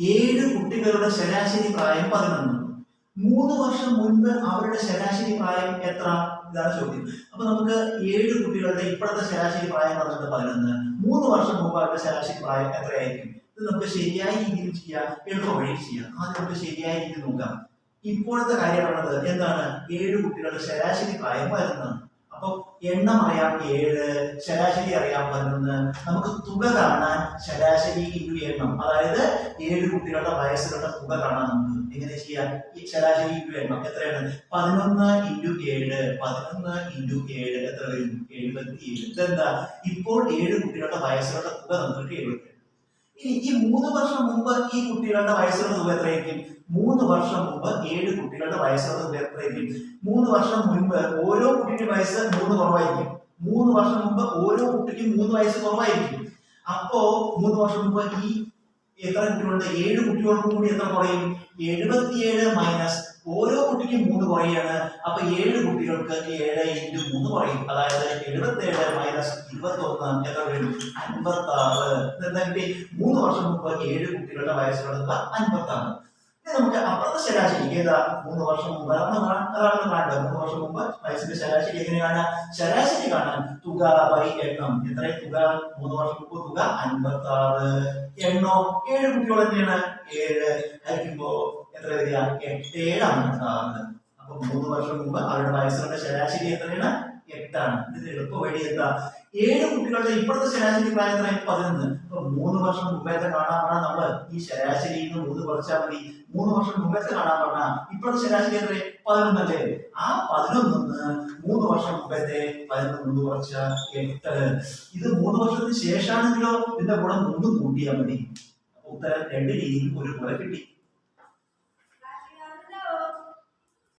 ഏഴ് കുട്ടികളുടെ ശരാശരി പ്രായം പതിനൊന്ന്. മൂന്ന് വർഷം മുൻപ് അവരുടെ ശരാശരി പ്രായം എത്ര? ഇതാണ് ചോദ്യം. അപ്പൊ നമുക്ക് ഏഴ് കുട്ടികളുടെ ഇപ്പോഴത്തെ ശരാശരി പ്രായം പറഞ്ഞത് പതിനൊന്ന്. മൂന്ന് വർഷം മുമ്പ് അവരുടെ ശരാശരി പ്രായം എത്രയായിരിക്കും? ഇത് നമുക്ക് ശരിയായ രീതിയിൽ ചെയ്യാം എളുപ്പ വഴി ചെയ്യാം. അത് നമുക്ക് ശരിയായ രീതിയിൽ നോക്കാം. ഇപ്പോഴത്തെ കാര്യമാണത് എന്താണ്? ഏഴ് കുട്ടികളുടെ ശരാശരി പ്രായം അപ്പൊ എണ്ണം അറിയാം ഏഴ് ശരാശരി അറിയാം പതിനൊന്ന്. നമുക്ക് തുക കാണാൻ ശരാശരി ഇന്റു എണ്ണം അതായത് ഏഴ് കുട്ടികളുടെ വയസ്സുകളുടെ തുക കാണാൻ നമുക്ക് എങ്ങനെ ചെയ്യാം? ഈ ശരാശരി ഇന്റു എണ്ണം എത്രയാണ്? പതിനൊന്ന് ഇന്റു ഏഴ് പതിനൊന്ന് ഇന്റു ഏഴ്. എത്ര വരും? എഴുപത്തി ഏഴ് ഇതെന്താ? ഇപ്പോൾ ഏഴ് കുട്ടികളുടെ വയസ്സുകളുടെ തുക നമുക്ക് എഴുപത്തി ഇനി ഈ മൂന്ന് വർഷം മുമ്പ് ഈ കുട്ടികളുടെ വയസ്സുള്ള തുക എത്രയായിരിക്കും? മൂന്ന് വർഷം മുമ്പ് ഏഴ് കുട്ടികളുടെ വയസ്സുള്ള തുക എത്രയായിരിക്കും? മൂന്ന് വർഷം മുൻപ് ഓരോ കുട്ടിയുടെ വയസ്സ് മൂന്ന് കുറവായിരിക്കും. മൂന്ന് വർഷം മുമ്പ് ഓരോ കുട്ടിക്കും മൂന്ന് വയസ്സ് കുറവായിരിക്കും. അപ്പോ മൂന്ന് വർഷം മുമ്പ് ഈ എത്ര കുട്ടികളുണ്ട്? ഏഴ് കുട്ടികൾക്കും കൂടി എത്ര കുറയും? എഴുപത്തിയേഴ് മൈനസ് ഓരോ കുട്ടിക്കും മൂന്ന് കുറയാണ്. അപ്പൊ ഏഴ് കുട്ടികൾക്ക് ഏഴ് ഇന്റു മൂന്ന് കുറയും. അതായത് എഴുപത്തേഴ് മൈനസ് ഇരുപത്തി ഒന്ന് അൻപത്തി ആറ് എന്താ മൂന്ന് വർഷം മുമ്പ് ഏഴ് കുട്ടികളുടെ വയസ്സുള്ളത് അൻപത്തി ആറ് ഇനി നമുക്ക് അപ്പുറത്തെ ശരാശരി ഏതാ? മൂന്ന് വർഷം മുമ്പ്. അതാണ് കാണേണ്ടത്. മൂന്ന് വർഷം മുമ്പ് വയസ്സിന്റെ ശരാശരി എങ്ങനെയാണ് ശരാശരി കാണാൻ തുക ബൈ എണ്ണം. എത്ര തുക? മൂന്ന് വർഷം മുമ്പ് തുക അൻപത്തി ആറ് എണ്ണോ? ഏഴ് കുട്ടികൾ തന്നെയാണ് ഏഴ്. ആയിരിക്കുമ്പോ എത്ര വരിക? എട്ട്. ഏഴാണ് ആറ് അപ്പൊ മൂന്ന് വർഷം മുമ്പ് അവരുടെ വയസ്സുകളുടെ ശരാശരി എത്രയാണ്? എട്ടാണ്. ഇതിന് എളുപ്പ വഴി എന്താ? ഏഴ് കുട്ടികളുടെ ഇപ്പോഴത്തെ ശരാശരി പ്രായം എത്ര പതിനൊന്ന്. അപ്പൊ മൂന്ന് വർഷം മുമ്പേത്തെ കാണാൻ പറഞ്ഞാൽ നമ്മൾ ഈ ശരാശരി മൂന്ന് കുറച്ചാൽ മതി. മൂന്ന് വർഷം മുമ്പേത്തെ കാണാൻ പറഞ്ഞാൽ ഇപ്പോഴത്തെ ശരാശരി എത്ര പതിനൊന്നല്ലേ? ആ പതിനൊന്നിന്ന് മൂന്ന് വർഷം മുമ്പത്തെ പതിനൊന്ന് മൂന്ന് കുറച്ച എട്ട്. ഇത് മൂന്ന് വർഷത്തിന് ശേഷമാണെങ്കിലോ ഇതിന്റെ കൂടെ മൂന്ന് കൂട്ടിയാൽ മതി. ഉത്തരം രണ്ട് രീതിയിൽ ഒരുപോലെ കിട്ടി.